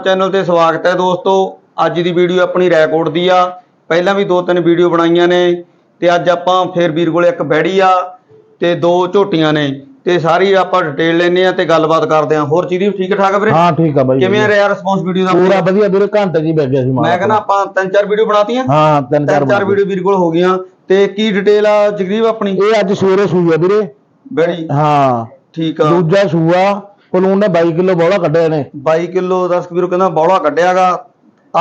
Farm channel ਤੇ ਸਵਾਗਤ ਹੈ ਦੋਸਤੋ। ਅੱਜ ਦੀ ਵੀਡੀਓ ਆਪਣੀ ਰੈਕੋਰਡ ਦੀ ਆ। ਪਹਿਲਾਂ ਵੀ ਦੋ ਤਿੰਨ ਵੀਡੀਓ ਬਣਾਈਆਂ ਨੇ ਤੇ ਅੱਜ ਆਪਾਂ ਫੇਰ ਵੀਰ ਕੋਲੇ ਇੱਕ ਬੈੜੀ ਆ ਤੇ ਦੋ ਝੋਟੀਆਂ ਨੇ। ਤੇ ਸਾਰੀ ਆਪਾਂ ਡਿਟੇਲ ਲੈਨੇ ਆ ਤੇ ਗੱਲਬਾਤ ਕਰਦੇ ਆ ਹੋਰ ਚੀਜ਼ ਠੀਕ ਠਾਕ ਵੀਰੇ? ਹਾਂ ਠੀਕ ਆ ਬਾਈ ਕਿਵੇਂ ਰਿਹਾ ਰਿਸਪੌਂਸ ਵੀਡੀਓ ਦਾ? ਪੂਰਾ ਵਧੀਆ ਵੀਰੇ ਘੰਟੇ ਜੀ ਬੈਠ ਗਿਆ ਸੀ ਮੈਂ ਕਹਿੰਦਾ ਆਪਾਂ ਤਿੰਨ ਚਾਰ ਵੀਡੀਓ ਬਣਾਤੀਆਂ। ਹਾਂ ਤਿੰਨ ਚਾਰ ਤਿੰਨ ਚਾਰ ਵੀਡੀਓ ਵੀਰ ਕੋਲ ਹੋ ਗਈਆਂ। ਤੇ ਕੀ ਡਿਟੇਲ ਆ ਜਗਦੀਪ ਆਪਣੀ? ਇਹ ਅੱਜ ਸਵੇਰੇ ਸੂਈ ਆ ਵੀਰੇ। ਬੈੜੀ। ਹਾਂ। ਠੀਕ ਆ। ਦੂਜਾ ਸੂਆ। ਪਲੂਨ ਨੇ 22 ਕਿਲੋ ਬੋਲਾ ਕੱਢਿਆ ਨੇ। 22 ਕਿਲੋ 10 ਵੀਰੋ ਕਹਿੰਦਾ ਬੌਲਾ ਕੱਢਿਆਗਾ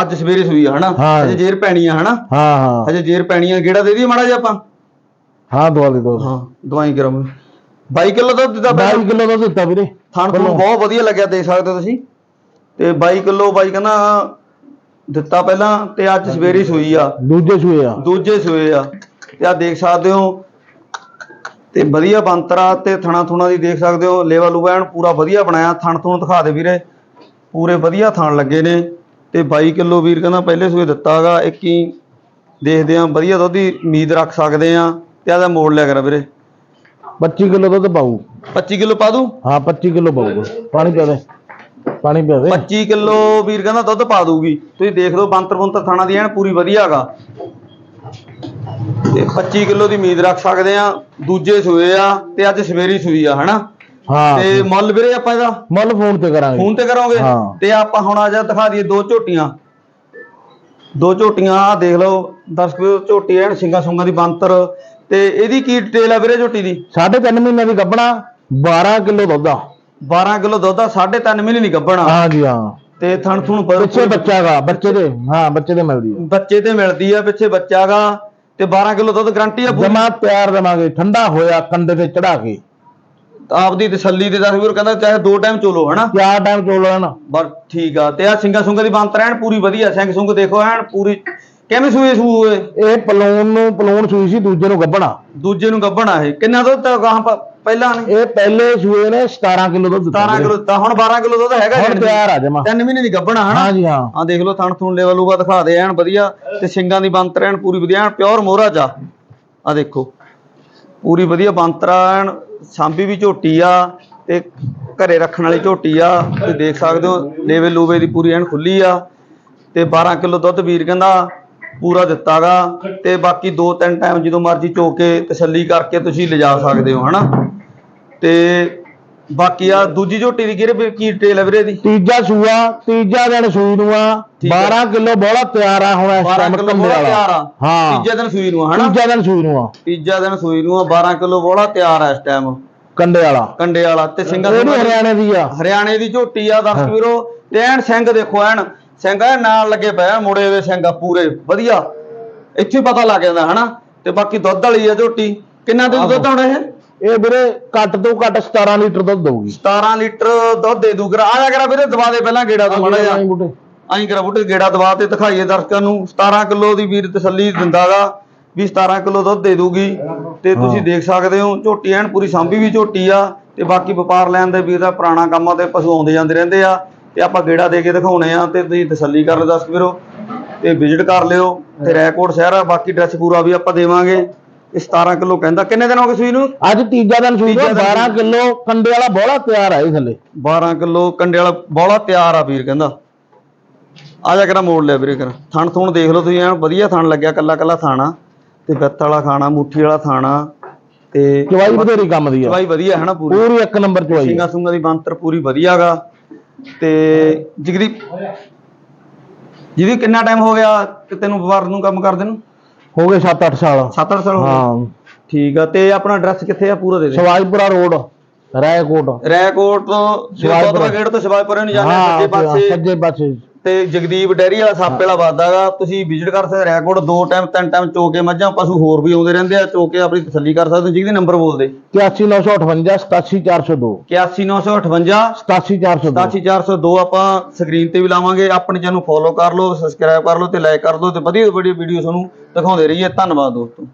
ਅੱਜ ਸਵੇਰੇ ਸੂਈ ਆ ਹਨਾ? ਹਾਂ। ਅਜੇ ਜੇਰ ਪੈਣੀ ਆ ਹਨਾ? ਹਾਂ ਹਾਂ। ਅਜੇ ਜੇਰ ਪੈਣੀ ਆ ਗੇੜਾ ਦੇ ਦਈਏ ਮਾੜਾ ਜਿਹਾ ਆਪਾਂ? ਹਾਂ ਦਵਾ ਦੇ ਦੋ। ਹਾਂ ਦਵਾਈ ਕਰਾਂ 22 ਕਿਲੋ ਦੁੱਧ ਦਿੱਤਾ 22 ਕਿਲੋ ਦਾ ਦਿੱਤਾ ਵੀਰੇ। ਥਣ ਤੁਹਾਨੂੰ ਬਹੁਤ ਵਧੀਆ ਲੱਗਿਆ ਦੇਖ ਸਕਦੇ ਹੋ ਤੁਸੀਂ। ਤੇ 22 ਕਿਲੋ ਬਾਈ ਕਹਿੰਦਾ ਦਿੱਤਾ ਪਹਿਲਾਂ ਤੇ ਅੱਜ ਸਵੇਰੇ ਸੂਈ ਆ। ਦੂਜੇ ਸੂਏ ਆ। ਦੂਜੇ ਸੂਏ ਆ। ਤੇ ਆ ਦੇਖ ਸਕਦੇ ਹੋ ਤੇ ਵਧੀਆ ਬੰਤਰਾ ਤੇ ਥਣਾ ਥੁਣਾ ਦੀ ਦੇਖ ਸਕਦੇ ਹੋ ਲੇਵਲ ਲੂਵੈਣ ਪੂਰਾ ਵਧੀਆ ਬਣਾਇਆ ਥਣ ਥੁਣ ਦਿਖਾ ਦੇ ਵੀਰੇ। ਪੂਰੇ ਵਧੀਆ ਥਣ ਲੱਗੇ ਨੇ ਤੇ 22 ਕਿਲੋ ਵੀਰ ਕਹਿੰਦਾ ਪਹਿਲੇ ਸੂਏ ਦਿੱਤਾਗਾ ਇੱਕ ਹੀ ਦੇਖਦੇ ਆ ਵਧੀਆ ਦੁੱਧ ਦੀ ਉਮੀਦ ਰੱਖ ਸਕਦੇ ਆ ਤੇ ਆਦਾ ਮੋੜ ਲਿਆ ਕਰ ਵੀਰੇ। 25 ਕਿਲੋ ਦੁੱਧ ਪਾਊ। 25 ਕਿਲੋ ਪਾ ਦੂ? ਹਾਂ 25 ਕਿਲੋ ਪਾਊਗਾ ਪਾਣੀ ਪਿਆ ਦੇ। ਪਾਣੀ ਪਿਆ ਦੇ। 25 ਕਿਲੋ ਵੀਰ ਕਹਿੰਦਾ ਦੁੱਧ ਪਾ ਦੂਗੀ। ਤੁਸੀਂ ਦੇਖ ਲਓ ਬੰਤਰ ਬੰਤਰ ਥਾਣਾ ਦੀ ਐਨ ਪੂਰੀ ਵਧੀਆ ਹੈਗਾ ਤੇ 25 ਕਿਲੋ ਦੀ ਉਮੀਦ ਰੱਖ ਸਕਦੇ ਆ ਦੂਜੇ ਸੂਏ ਆ ਤੇ ਅੱਜ ਸਵੇਰੀ ਸੂਈ ਆ ਹਨਾ? ਹਾਂ। ਤੇ ਮੁੱਲ ਵੀਰੇ ਆਪਾਂ ਇਹਦਾ? ਮੁੱਲ ਫੋਨ ਤੇ ਕਰਾਂਗੇ। ਫੋਨ ਤੇ ਕਰੋਗੇ? ਹਾਂ। ਤੇ ਆਪਾਂ ਹੁਣ ਆ ਜਾ ਦਿਖਾ ਦਈਏ ਦੋ ਝੋਟੀਆਂ। ਦੋ ਝੋਟੀਆਂ ਆ ਦੇਖ ਲਓ 10 ਕਿਲੋ ਝੋਟੀ ਐਨ ਸਿੰਗਾ ਸੁੰਗਾ ਦੀ ਬੰਤਰ ਤੇ ਇਹਦੀ ਕੀ ਡਿਟੇਲ ਆ ਵੀਰੇ ਝੋਟੀ ਦੀ? ਸਾਢੇ ਤਿੰਨ ਮਹੀਨੇ ਦੀ ਗੱਬਣਾ 12 ਕਿਲੋ ਦੁੱਧ ਆ। 12 ਕਿਲੋ ਦੁੱਧ ਆ 3.5 ਮਹੀਨੇ ਨਹੀਂ ਗੱਭਣਾ। ਹਾਂ ਜੀ ਹਾਂ। ਤੇ ਥਣ ਥੁਣ ਬ- ਪਿੱਛੇ ਬੱਚਾ ਗਾ ਬੱਚੇ ਦੇ ਹਾਂ ਬੱਚੇ ਦੇ ਮਿਲਦੀ ਆ। ਬੱਚੇ ਤੇ ਮਿਲਦੀ ਆ ਪਿੱਛੇ ਬੱਚਾਗਾ ਤੇ 12 ਕਿਲੋ ਦੁੱਧ ਗਰੰਟੀ ਆ ਪੂਰੀ? ਜਮਾ ਤਿਆਰ ਦੇਵਾਂਗੇ ਠੰਡਾ ਹੋਇਆ ਕੰਡੇ ਤੇ ਚੜਾ ਕੇ। ਆਪਦੀ ਤਸੱਲੀ ਤੇ ਦੱਸ ਵੀਰ ਕਹਿੰਦਾ ਚਾਹੇ ਦੋ ਟਾਈਮ ਚੋਲੋ ਹਨਾ? ਚਾਰ ਟਾਈਮ ਚੋਲ ਲੈਣਾ ਬਸ ਠੀਕ ਆ ਤੇ ਆ ਸਿੰਗਾ ਸੁੰਗਾ ਦੀ ਬੰਤ ਰਹਿਣ ਪੂਰੀ ਵਧੀਆ ਸਿੰਘ ਸੁੰਗ ਦੇਖੋ ਐਨ ਪੂਰੀ ਕਿਵੇਂ ਸੂਏ ਸੂਏ ਇਹ ਪਲੂਨ ਨੂੰ ਪਲੂਨ ਸੂਈ ਸੀ ਦੂਜੇ ਨੂੰ ਗੱਬਣਾ ਦੂਜੇ ਨੂੰ ਗੱਭਣਾ ਇਹ। ਕਿੰਨਾ ਦੁੱਧ ਤਾਂ ਪ- ਪਹਿਲਾਂ ਨੇ ਇਹ ਪਹਿਲੇ ਸੂਏ ਨੇ 17 ਕਿਲੋ ਦੁੱਧ ਦਿੱਤਾ 17 ਕਿਲੋ ਤਾਂ ਹੁਣ 12 ਕਿਲੋ ਦੁੱਧ ਹੈਗਾ ਹੁਣ ਤਿਆਰ ਆ ਜਮਾ। ਤਿੰਨ ਮਹੀਨੇ ਦੀ ਗੱਭਣਾ ਹਨਾ? ਹਾਂ ਜੀ ਹਾਂ। ਆ ਦੇਖ ਲਓ ਥਣ ਥੂਣ ਲੈਵਲ ਉਗਾ ਦਿਖਾ ਦੇ ਐਨ ਵਧੀਆ। ਤੇ ਸਿੰਗਾਂ ਦੀ ਬੰਤ ਰਹਿਣ ਪੂਰੀ ਵਧੀਆ ਐਨ ਪਿਓਰ ਮੋਹਰਾ ਚ ਆ ਦੇਖੋ ਪੂਰੀ ਵਧੀਆ ਬੰਤਰਾ ਐਨ ਸਾਂਭੀ ਵੀ ਝੋਟੀ ਆ ਤੇ ਘਰੇ ਰੱਖਣ ਵਾਲੀ ਝੋਟੀ ਆ। ਤੁਸੀਂ ਦੇਖ ਸਕਦੇ ਹੋ ਲੇਵੇ ਲੂਵੇ ਦੀ ਪੂਰੀ ਐਨ ਖੁੱਲੀ ਆ। ਤੇ 12 ਕਿਲੋ ਦੁੱਧ ਵੀਰ ਕਹਿੰਦਾ ਪੂਰਾ ਦਿੱਤਾਗਾ ਤੇ ਬਾਕੀ ਦੋ ਤਿੰਨ ਟਾਈਮ ਜਦੋਂ ਮਰਜ਼ੀ ਚੋ ਕੇ ਤਸੱਲੀ ਕਰਕੇ ਤੁਸੀਂ ਲਿਜਾ ਸਕਦੇ ਹੋ ਹਨਾ? ਤੇ ਬਾਕੀ ਆ ਦੂਜੀ ਝੋਟੀ ਦੀ ਕਿਹੜੇ ਕੀ ਡਿਟੇਲ ਹੈ ਵੀਰੇ ਦੀ ਤੀਜਾ ਸੂਆ ਤੀਜਾ ਦਿਨ ਸੂਈ ਨੂੰ ਆ ਠੀਕ ਆ। 12 ਕਿਲੋ ਬੋਲਾ ਤਿਆਰ ਆ ਹੁਣ ਇਸ 12 ਟਾਈਮ ਬੋਲਾ ਵਾਲਾ। ਹਾਂ। ਤੀਜੇ ਦਿਨ ਸੂਈ ਨੂੰ ਆ, ਹਨਾ? ਤੀਜਾ ਦਿਨ ਸੂਈ ਨੂੰ ਆ। ਤੀਜਾ ਦਿਨ ਸੂਈ ਨੂੰ ਆ 12 ਕਿਲੋ ਬੋਲਾ ਤਿਆਰ ਆ ਇਸ ਟਾਈਮ ਕੰਡੇ ਵਾਲਾ। ਕੰਡੇ ਵਾਲਾ ਤੇ ਸੁੰਘਾਂ ਦੀ- ਹਰਿਆਣੇ ਦੀ ਆ। ਹਰਿਆਣੇ ਦੀ ਝੋਟੀ ਆ ਦਰਸ਼ਕ ਵੀਰੋ। ਤੇ ਐਨ ਸਿੰਘ ਦੇਖੋ ਐਨ ਸਿੰਘ ਐਨ ਨਾਲ ਲੱਗੇ ਪਿਆ ਮੁੜੇ ਹੋਏ ਸਿੰਘ ਆ ਪੂਰੇ ਵਧੀਆ। ਇੱਥੇ ਹੀ ਪਤਾ ਲੱਗ ਜਾਂਦਾ ਹਨਾ? ਤੇ ਬਾਕੀ ਦੁੱਧ ਵਾਲੀ ਆ ਝੋਟੀ। ਕਿੰਨਾ ਦੁੱਧ ਦੁੱਧ ਆਉਣਾ ਇਹ? ਇਹ ਵੀਰੇ ਘੱਟ ਤੋਂ ਘੱਟ 17 ਲੀਟਰ ਦੁੱਧ ਦਊਗੀ। 17 ਲੀਟਰ ਦੁੱਧ ਦੇ ਦੂ ਕਰਾ ਆ ਜਾ ਕਰਾ ਵੀਰੇ ਦਵਾ ਦੇ ਪਹਿਲਾਂ ਗੇੜਾ ਤੋਂ ਮਾੜਾ ਜਿਹਾ। ਆਈ ਕਰਾ ਬੁੱਟੇ। ਗੇੜਾ ਦਵਾ ਤੇ ਦਿਖਾਈਏ ਦਰਸ਼ਕਾਂ ਨੂੰ। 17 ਕਿਲੋ ਦੀ ਵੀਰ ਤਸੱਲੀ ਦਿੰਦਾਗਾ ਵੀ 17 ਕਿਲੋ ਦੁੱਧ ਦੇ ਦੂਗੀ ਤੇ ਤੁਸੀਂ ਦੇਖ ਸਕਦੇ ਹੋ ਝੋਟੀ ਐਨ ਪੂਰੀ ਸਾਂਭੀ ਵੀ ਝੋਟੀ ਆ। ਤੇ ਬਾਕੀ ਵਪਾਰ ਲੈਣ ਦੇ ਵੀਰ ਦਾ ਪੁਰਾਣਾ ਕੰਮ ਆ ਤੇ ਪਸ਼ੂ ਆਉਂਦੇ ਜਾਂਦੇ ਰਹਿੰਦੇ ਆ। ਤੇ ਆਪਾਂ ਗੇੜਾ ਦੇ ਕੇ ਦਿਖਾਉਣੇ ਆ ਤੇ ਤੁਸੀਂ ਤਸੱਲੀ ਕਰ ਲਓ ਦਰਸ਼ਕ ਵੀਰੋ। ਤੇ ਵਿਜ਼ਿਟ ਕਰ ਲਿਓ ਤੇ ਰੈਕੋਰਡ ਸ਼ਹਿਰ ਆ ਬਾਕੀ ਡਰੈਸ ਪੂਰਾ ਵੀ ਆਪਾਂ ਦੇਵਾਂਗੇ। ਇਹ 17 ਕਿਲੋ ਕਹਿੰਦਾ ਕਿੰਨੇ ਦਿਨ ਹੋ ਗਏ ਸੂਈ ਨੂੰ? ਅੱਜ ਤੀਜਾ ਦਿਨ ਸੂਈ ਦਿਨ 12 ਕਿਲੋ ਕੰਡੇ ਵਾਲਾ ਬੋਲਾ ਤਿਆਰ ਆ ਇਹ ਥੱਲੇ। 12 ਕਿਲੋ ਕੰਡੇ ਵਾਲਾ ਬੌਲਾ ਤਿਆਰ ਆ ਵੀਰ ਕਹਿੰਦਾ। ਆ ਜਾ ਕਰਾ ਮੋੜ ਲਿਆ ਵੀਰੇ ਕਰ। ਥਣ ਥੁਣ ਦੇਖ ਲਓ ਤੁਸੀਂ ਐਨ ਵਧੀਆ ਥਣ ਲੱਗਿਆ ਕੱਲਾ ਕੱਲਾ ਥਾਣਾ। ਤੇ ਬੱਤ ਵਾਲਾ ਖਾਣਾ ਮੁੱਠੀ ਵਾਲਾ ਥਾਣਾ ਤੇ ਚਵਾਈ ਬਥੇਰੀ ਕੰਮ ਦੀ ਆ। ਚਵਾਈ ਵਧੀਆ ਹੈ ਨਾ ਪੂਰੀ। ਪੂਰੀ ਇੱਕ ਨੰਬਰ ਚਵਾਈ ਸਿੰਘਾ ਸੁੰਗਾ ਦੀ ਬੰਤਰ ਪੂਰੀ ਵਧੀਆਗਾ ਤੇ ਜਿਗਦੀ ਜਿਹਦੀ ਕਿੰਨਾ ਟਾਈਮ ਹੋ ਗਿਆ ਕਿ ਤੈਨੂੰ ਵਪਾਰ ਨੂੰ ਕੰਮ ਕਰਦੇ ਨੂੰ? ਹੋ ਗਏ 7-8 ਸਾਲ। 7-8 ਸਾਲ ਹੋ ਗਏ? ਹਾਂ। ਠੀਕ ਆ ਤੇ ਆਪਣਾ ਐਡਰੈਸ ਕਿੱਥੇ ਆ ਪੂਰਾ ਦੇ ਦੇ? ਸਵਾਈਪੁਰਾ ਰੋਡ ਰਾਏਕੋਟ। ਰੈਕੋਟ ਤੋਂ ਸ਼ਿਵਾਜਪੁਰਾ। ਸ਼ਿਵਾਜਪੁਰਾ। ਗੇਟ ਤੋਂ ਸ਼ਿਵਾਜਪੁਰਾ ਨੂੰ ਜਾਣਾ ਸੱਜੇ ਪਾਸੇ। ਸੱਜੇ ਪਾਸੇ। ਤੇ ਜਗਦੀਪ ਡੈਰੀ ਵਾਲਾ ਸਾਪੇ ਵਾਲਾ ਵਾਦਾਗਾ ਤੁਸੀਂ ਵਿਜ਼ਿਟ ਕਰ ਸਕਦੇ ਰੈਕੋਰਡ ਦੋ ਟਾਈਮ ਤਿੰਨ ਟਾਈਮ ਚੋ ਕੇ ਮੱਝਾਂ ਪਸ਼ੂ ਹੋਰ ਵੀ ਆਉਂਦੇ ਰਹਿੰਦੇ ਆ ਚੋ ਕੇ ਆਪਣੀ ਤਸੱਲੀ ਕਰ ਸਕਦੇ ਜਿਹਦੇ ਨੰਬਰ ਬੋਲਦੇ। 83958 87402 81958 87402 87402 ਆਪਾਂ ਸਕਰੀਨ ਤੇ ਵੀ ਲਾਵਾਂਗੇ ਆਪਣੇ ਚੈਨਲ ਨੂੰ ਫੋਲੋ ਕਰ ਲਓ ਸਬਸਕ੍ਰਾਈਬ ਕਰ ਲਓ ਤੇ ਲਾਈਕ ਕਰ ਲਓ ਤੇ ਵਧੀਆ ਵਧੀਆ ਵੀਡੀਓ ਤੁਹਾਨੂੰ ਦਿਖਾਉਂਦੇ ਰਹੀਏ। ਧੰਨਵਾਦ ਦੋਸਤੋ।